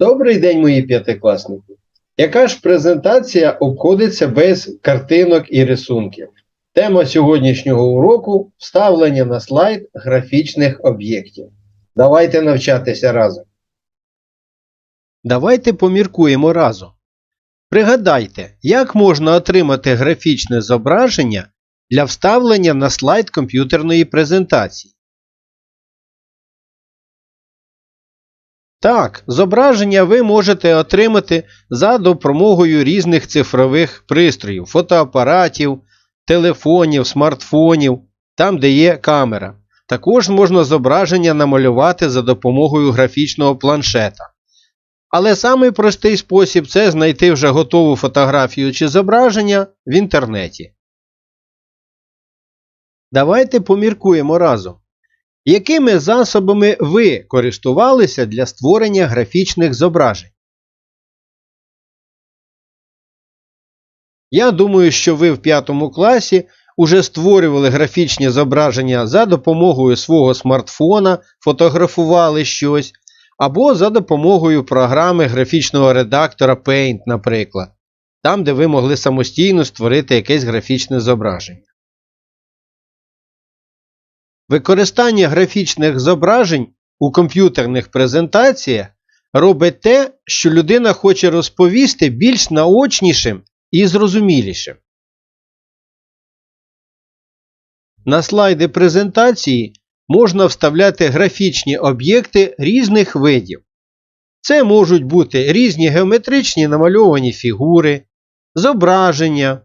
Добрий день, мої п'ятикласники. Яка ж презентація обходиться без картинок і рисунків? Тема сьогоднішнього уроку вставлення на слайд графічних об'єктів. Давайте навчатися разом. Давайте поміркуємо разом. Пригадайте, як можна отримати графічне зображення для вставлення на слайд комп'ютерної презентації. Так, зображення ви можете отримати за допомогою різних цифрових пристроїв, фотоапаратів, телефонів, смартфонів, там, де є камера. Також можна зображення намалювати за допомогою графічного планшета. Але самий простий спосіб це знайти вже готову фотографію чи зображення в інтернеті. Давайте поміркуємо разом. Якими засобами ви користувалися для створення графічних зображень? Я думаю, що ви в 5 класі уже створювали графічні зображення за допомогою свого смартфона, фотографували щось, або за допомогою програми графічного редактора Paint, наприклад, там, де ви могли самостійно створити якесь графічне зображення. Використання графічних зображень у комп'ютерних презентаціях робить те, що людина хоче розповісти більш наочнішим і зрозумілішим. На слайди презентації можна вставляти графічні об'єкти різних видів. Це можуть бути різні геометричні намальовані фігури, зображення,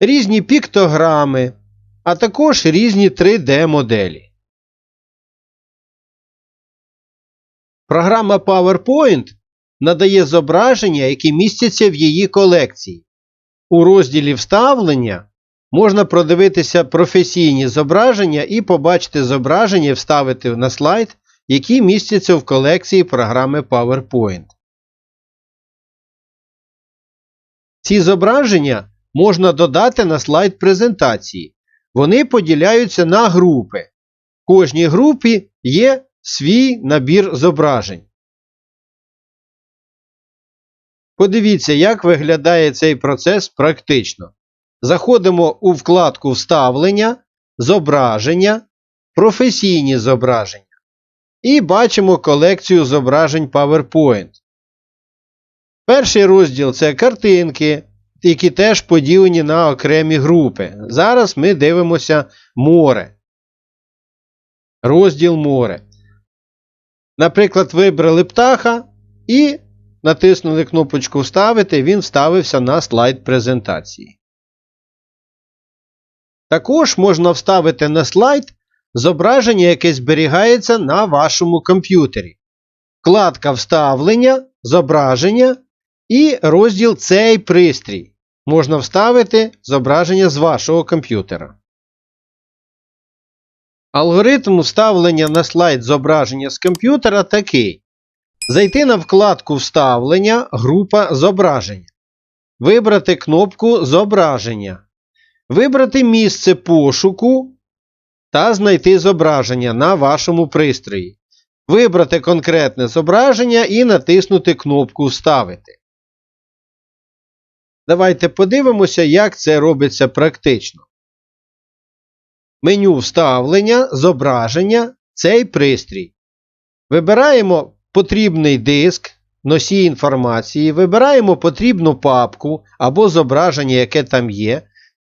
різні піктограми, а також різні 3D-моделі. Програма PowerPoint надає зображення, які містяться в її колекції. У розділі Вставлення можна продивитися професійні зображення і побачити зображення і вставити на слайд, які містяться в колекції програми PowerPoint. Ці зображення можна додати на слайд презентації. Вони поділяються на групи. В кожній групі є свій набір зображень. Подивіться, як виглядає цей процес практично. Заходимо у вкладку Вставлення, Зображення, Професійні зображення. І бачимо колекцію зображень PowerPoint. Перший розділ це картинки, які теж поділені на окремі групи. Зараз ми дивимося море. Розділ море. Наприклад, вибрали птаха і натиснули кнопочку Вставити, він вставився на слайд презентації. Також можна вставити на слайд зображення, яке зберігається на вашому комп'ютері. Вкладка Вставлення, Зображення і розділ Цей пристрій. Можна вставити зображення з вашого комп'ютера. Алгоритм вставлення на слайд зображення з комп'ютера такий. Зайти на вкладку Вставлення, група Зображення. Вибрати кнопку Зображення. Вибрати місце пошуку та знайти зображення на вашому пристрої. Вибрати конкретне зображення і натиснути кнопку Вставити. Давайте подивимося, як це робиться практично. Меню Вставлення, Зображення, цей пристрій. Вибираємо потрібний диск, носій інформації, вибираємо потрібну папку або зображення, яке там є.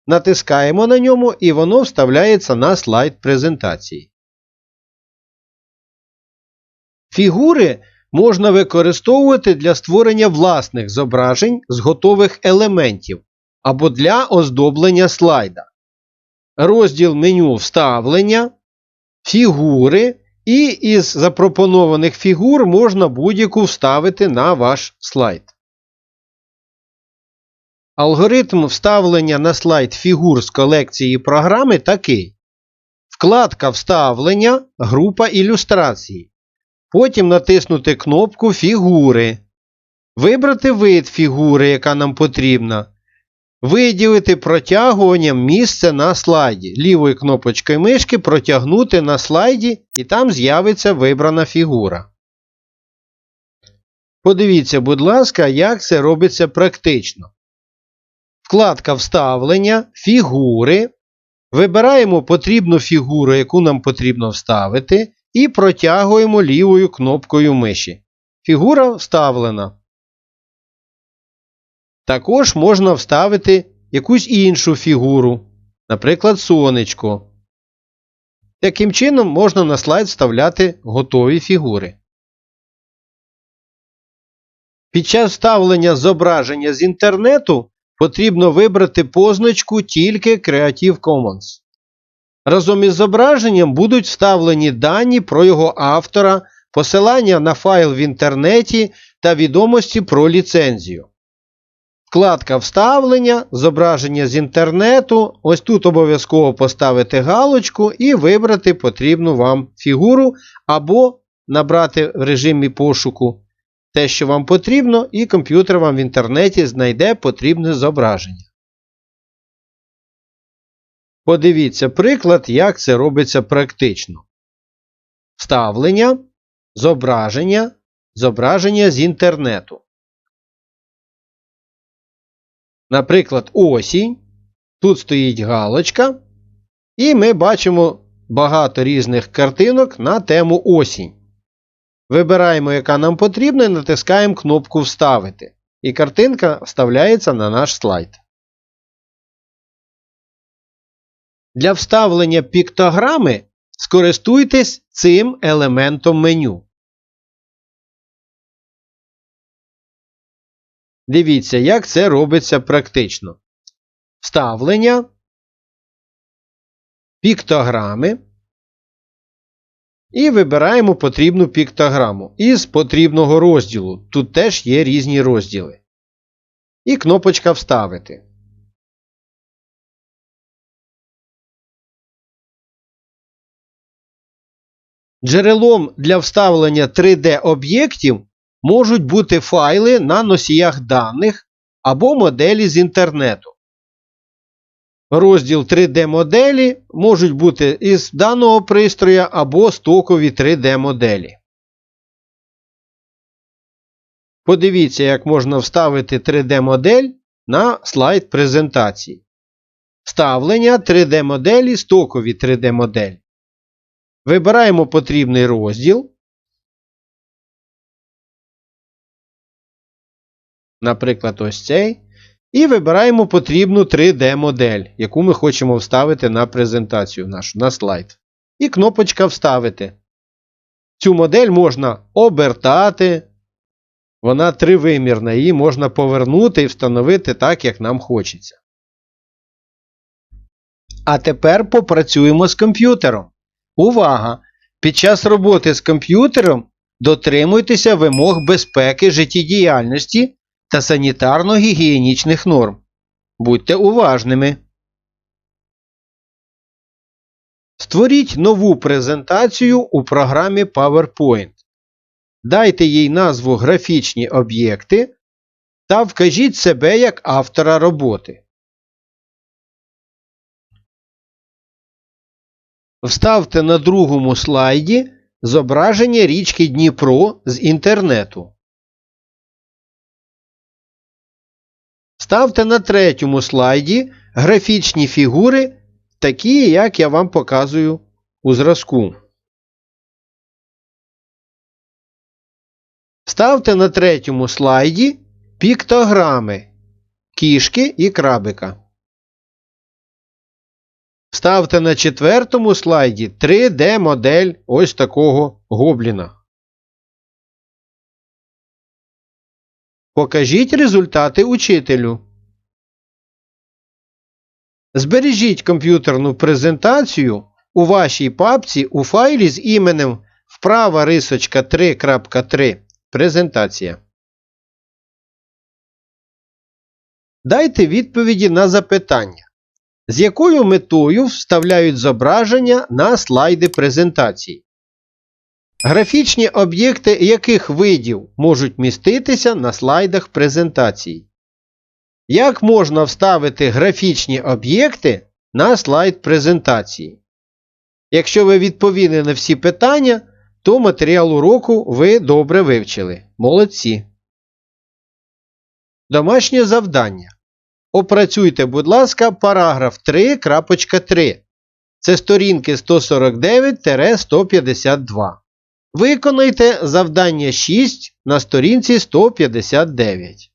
Натискаємо на ньому і воно вставляється на слайд презентації. Фігури можна використовувати для створення власних зображень з готових елементів або для оздоблення слайда. Розділ меню Вставлення, Фігури і із запропонованих фігур можна будь-яку вставити на ваш слайд. Алгоритм вставлення на слайд фігур з колекції програми такий. Вкладка Вставлення, група ілюстрації. Потім натиснути кнопку Фігури. Вибрати вид фігури, яка нам потрібна. Виділити протягуванням місце на слайді. Лівою кнопочкою мишки протягнути на слайді, і там з'явиться вибрана фігура. Подивіться, будь ласка, як це робиться практично. Вкладка Вставлення, фігури. Вибираємо потрібну фігуру, яку нам потрібно вставити, і протягуємо лівою кнопкою миші. Фігура вставлена. Також можна вставити якусь іншу фігуру, наприклад, сонечко. Таким чином можна на слайд вставляти готові фігури. Під час вставлення зображення з інтернету потрібно вибрати позначку тільки Creative Commons. Разом із зображенням будуть вставлені дані про його автора, посилання на файл в інтернеті та відомості про ліцензію. Вкладка Вставлення, зображення з інтернету. Ось тут обов'язково поставити галочку і вибрати потрібну вам фігуру, або набрати в режимі пошуку те, що вам потрібно, і комп'ютер вам в інтернеті знайде потрібне зображення. Подивіться приклад, як це робиться практично. Вставлення, зображення, зображення з інтернету. Наприклад, осінь. Тут стоїть галочка. І ми бачимо багато різних картинок на тему осінь. Вибираємо, яка нам потрібна, і натискаємо кнопку Вставити. І картинка вставляється на наш слайд. Для вставлення піктограми скористуйтесь цим елементом меню. Дивіться, як це робиться практично. Вставлення, піктограми. І вибираємо потрібну піктограму із потрібного розділу. Тут теж є різні розділи. І кнопочка Вставити. Джерелом для вставлення 3D-об'єктів можуть бути файли на носіях даних або моделі з інтернету. Розділ 3D-моделі можуть бути із даного пристроя або стокові 3D-моделі. Подивіться, як можна вставити 3D-модель на слайд презентації. Вставлення 3D-моделі, стокові 3D-моделі. Вибираємо потрібний розділ. Наприклад, ось цей. І вибираємо потрібну 3D-модель, яку ми хочемо вставити на презентацію нашу, на слайд. І кнопочка Вставити. Цю модель можна обертати. Вона тривимірна, її можна повернути і встановити так, як нам хочеться. А тепер попрацюємо з комп'ютером. Увага! Під час роботи з комп'ютером дотримуйтеся вимог безпеки життєдіяльності та санітарно-гігієнічних норм. Будьте уважними. Створіть нову презентацію у програмі PowerPoint. Дайте їй назву Графічні об'єкти та вкажіть себе як автора роботи. Вставте на другому слайді зображення річки Дніпро з інтернету. Ставте на третьому слайді графічні фігури, такі, як я вам показую у зразку. Ставте на третьому слайді піктограми кішки і крабика. Ставте на четвертому слайді 3D-модель ось такого гобліна. Покажіть результати учителю. Збережіть комп'ютерну презентацію у вашій папці у файлі з іменем вправа рисочка 3.3 презентація. Дайте відповіді на запитання. З якою метою вставляють зображення на слайди презентації? Графічні об'єкти яких видів можуть міститися на слайдах презентації? Як можна вставити графічні об'єкти на слайд презентації? Якщо ви відповіли на всі питання, то матеріал уроку ви добре вивчили. Молодці! Домашнє завдання. Опрацюйте, будь ласка, параграф 3.3. Це сторінки 149-152. Виконайте завдання 6 на сторінці 159.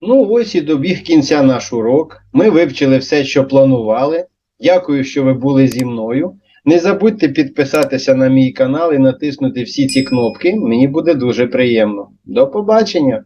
Ну, ось і добіг кінця наш урок. Ми вивчили все, що планували. Дякую, що ви були зі мною. Не забудьте підписатися на мій канал і натиснути всі ці кнопки. Мені буде дуже приємно. До побачення!